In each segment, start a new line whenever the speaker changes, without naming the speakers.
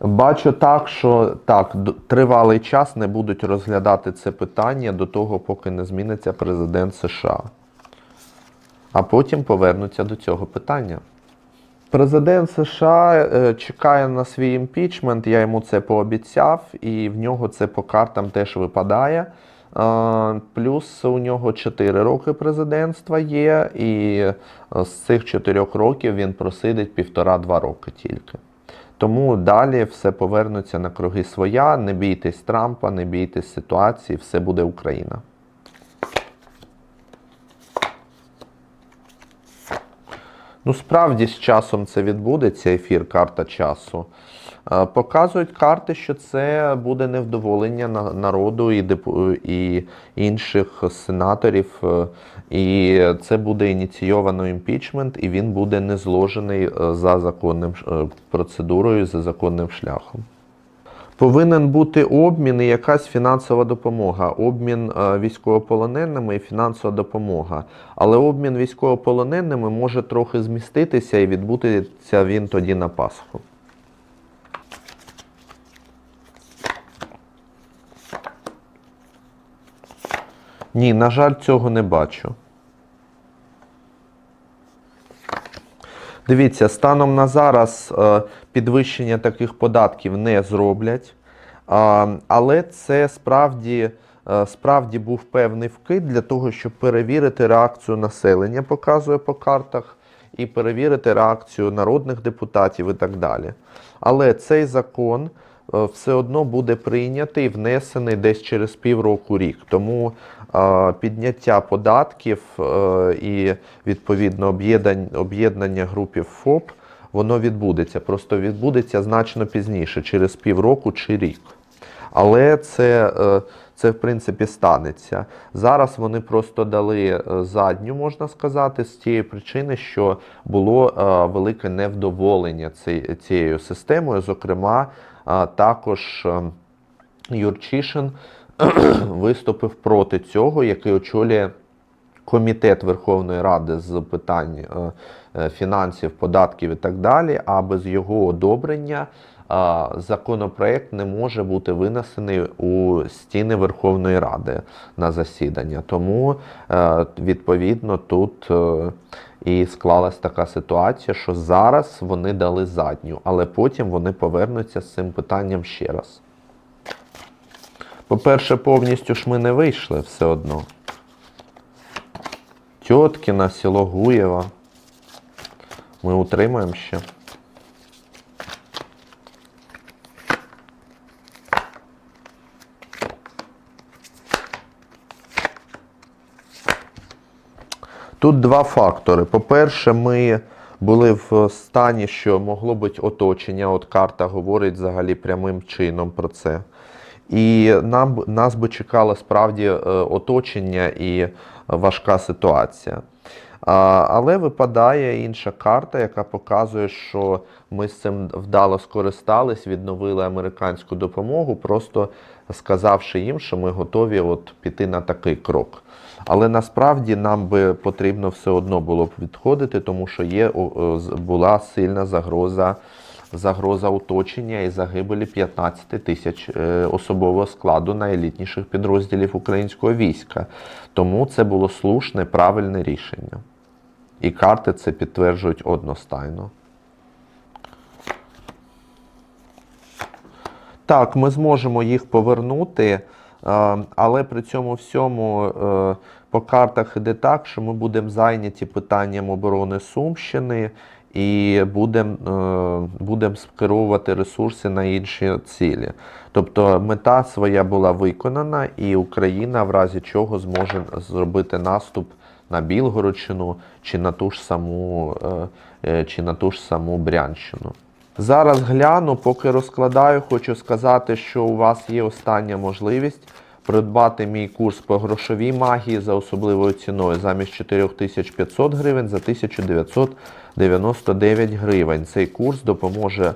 Бачу так, що так, тривалий час не будуть розглядати це питання до того, поки не зміниться президент США. А потім повернуться до цього питання. Президент США е, чекає на свій імпічмент, я йому це пообіцяв, і в нього це по картам теж випадає. Плюс у нього 4 роки президентства є, і е, з цих 4 років він просидить півтора-два роки тільки. Тому далі все повернеться на круги своя. Не бійтесь Трампа, не бійтесь ситуації, все буде Україна. Ну, справді з часом це відбудеться, ефір, карта часу. Е, Показують карти, що це буде невдоволення народу і, і інших сенаторів, е, і це буде ініційовано імпічмент, і він буде не зложений е, за законним процедурою, за законним шляхом. Повинен бути обмін і якась фінансова допомога. Обмін військовополоненими і фінансова допомога. Але обмін військовополоненими може трохи зміститися і відбудеться він тоді на Пасху. Ні, на жаль, цього не бачу. Дивіться, станом на зараз е, підвищення таких податків не зроблять, але це справді, е, справді був певний вкид для того, щоб перевірити реакцію населення, показує по картах, і перевірити реакцію народних депутатів і так далі. Але цей закон е, все одно буде прийнятий внесений десь через півроку рік. Тому е, підняття податків е, і відповідно об'єднання групів ФОП воно відбудеться. Просто відбудеться значно пізніше, через півроку чи рік. Але це, е, це в принципі станеться. Зараз вони просто дали е, задню, можна сказати, з тієї причини, що було е, велике невдоволення цією системою. Зокрема, також е, Юрчишин виступив проти цього, який очолює комітет Верховної Ради з питань е, е, фінансів, податків і так далі. А без його одобрення е, законопроект не може бути винесений у стіни Верховної Ради на засідання. Тому відповідно тут. І склалась така ситуація, що зараз вони дали задню, але потім вони повернуться з цим питанням ще раз. По-перше, повністю ж ми не вийшли все одно. Тьоткіна, Сілогуєва. Ми утримаємо ще. Тут два фактори. По-перше, ми були в стані, що могло бути оточення. От карта говорить взагалі прямим чином про це. І нам, нас би чекало справді е, оточення і важка ситуація. Але випадає інша карта, яка показує, що ми з цим вдало скористались, відновили американську допомогу, просто сказавши їм, що ми готові от піти на такий крок. Але насправді нам би потрібно все одно було б відходити, тому що є була сильна загроза, загроза оточення і загибелі 15 тисяч е, особового складу найелітніших підрозділів українського війська. Тому це було слушне, правильне рішення. І карти це підтверджують одностайно. Так, ми зможемо їх повернути, але при цьому всьому е, по картах іде так, що ми будемо зайняті питанням оборони Сумщини і будемо е, будем скеровувати ресурси на інші цілі. Тобто мета своя була виконана, і Україна в разі чого зможе зробити наступ на Білгородщину чи на ту ж саму, е, е, чи на ту ж саму Брянщину. Зараз гляну, поки розкладаю, хочу сказати, що у вас є остання можливість придбати мій курс по грошовій магії за особливою ціною замість 4500 гривень за 1999 гривень. Цей курс допоможе е,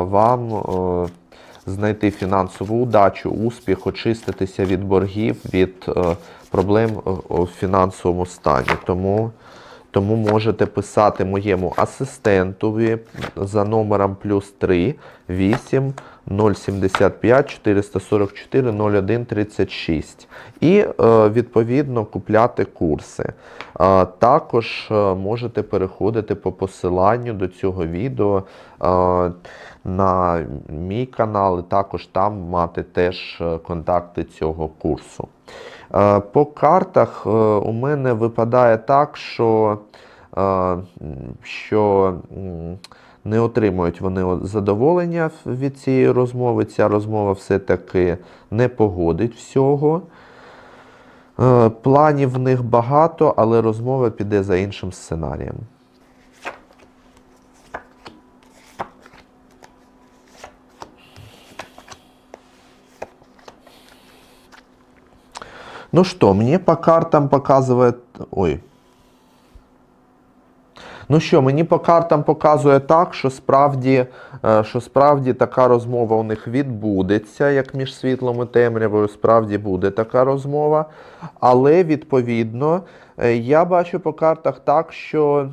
вам е, знайти фінансову удачу, успіх, очиститися від боргів, від е, проблем е, у фінансовому стані. Тому Тому можете писати моєму асистентові за номером плюс 3 8 075 444 01 36 і е, відповідно купляти курси. Е, Також е, можете переходити по посиланню до цього відео на мій канал, і також там мати теж контакти цього курсу. Е, По картах е, у мене випадає так, що, е, що не отримують вони задоволення від цієї розмови. Ця розмова все-таки не погодить всього. Планів в них багато, але розмова піде за іншим сценарієм. Ну что, мне по картам показывает... Ой. Ну що, мені по картам показує так, що справді, е, що справді така розмова у них відбудеться, як між світлом і темрявою, справді буде така розмова. Але відповідно е, я бачу по картах так, що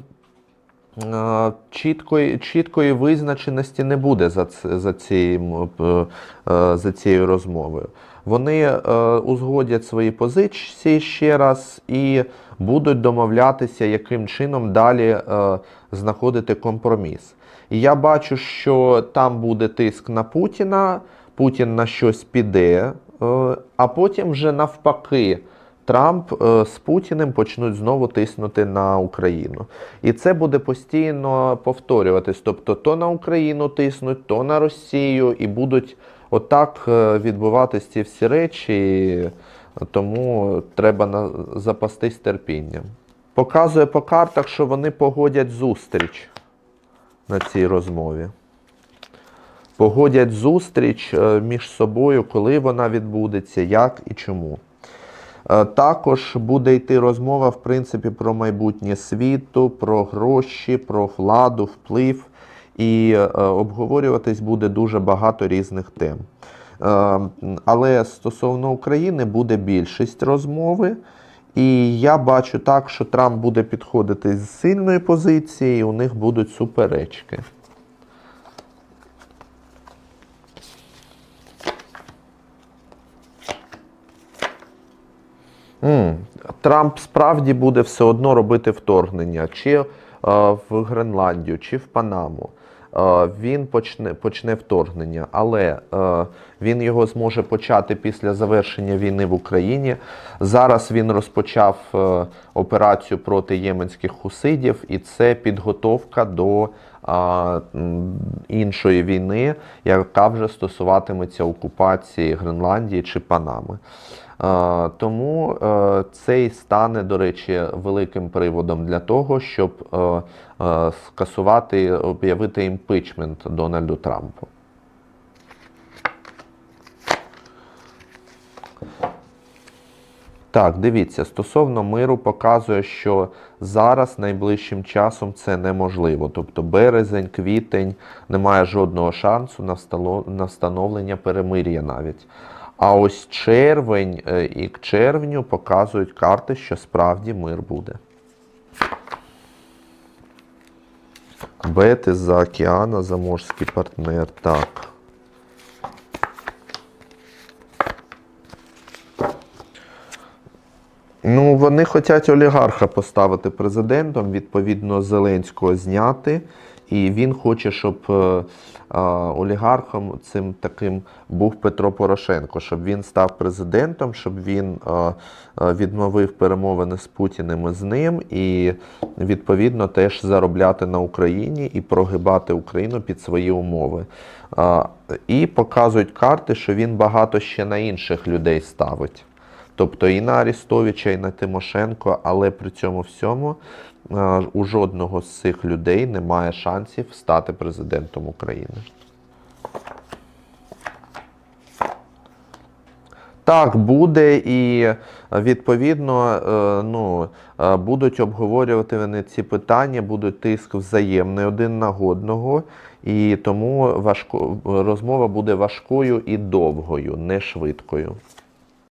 е, чіткої, чіткої визначеності не буде за, за, цим, е, е, за цією розмовою. Вони е, узгодять свої позиції ще раз і будуть домовлятися, яким чином далі е, знаходити компроміс. І я бачу, що там буде тиск на Путіна, Путін на щось піде, е, а потім вже навпаки. Трамп з Путіним почнуть знову тиснути на Україну. І це буде постійно повторюватись. Тобто то на Україну тиснуть, то на Росію, і будуть отак е, відбуватись ці всі речі. Тому треба запастись терпінням. Показує по картах, що вони погодять зустріч на цій розмові. Погодять зустріч е, між собою, коли вона відбудеться, як і чому. Е, Також буде йти розмова, в принципі, про майбутнє світу, про гроші, про владу, вплив. І е, обговорюватись буде дуже багато різних тем. Е, Але стосовно України буде більшість розмови. І я бачу так, що Трамп буде підходити з сильної позиції, і у них будуть суперечки. Трамп справді буде все одно робити вторгнення чи е, в Гренландію, чи в Панаму. Е, він почне, почне вторгнення, але е, він його зможе почати після завершення війни в Україні. Зараз він розпочав е, операцію проти єменських хусидів, і це підготовка до іншої війни, яка вже стосуватиметься окупації Гренландії чи Панами. Е, Тому цей це стане, до речі, великим приводом для того, щоб е, е, скасувати, об'явити імпичмент Дональду Трампу. Так, дивіться, стосовно миру показує, що зараз найближчим часом це неможливо. Тобто березень, квітень немає жодного шансу на встановлення перемир'я навіть. А ось червень е, і к червню показують карти, що справді мир буде. Бети за океана, заморський партнер. Так. Ну, вони хочуть олігарха поставити президентом, відповідно, Зеленського зняти. І він хоче, щоб е, е, олігархом цим таким був Петро Порошенко, щоб він став президентом, щоб він е, відновив перемовини з Путіним і з ним, і відповідно теж заробляти на Україні і прогибати Україну під свої умови. І показують карти, що він багато ще на інших людей ставить. Тобто і на Арістовича, і на Тимошенко, але при цьому всьому е, у жодного з цих людей немає шансів стати президентом України. Так, буде і відповідно е, ну, е, будуть обговорювати вони ці питання, будуть тиск взаємний один на одного, і тому важко, розмова буде важкою і довгою, не швидкою.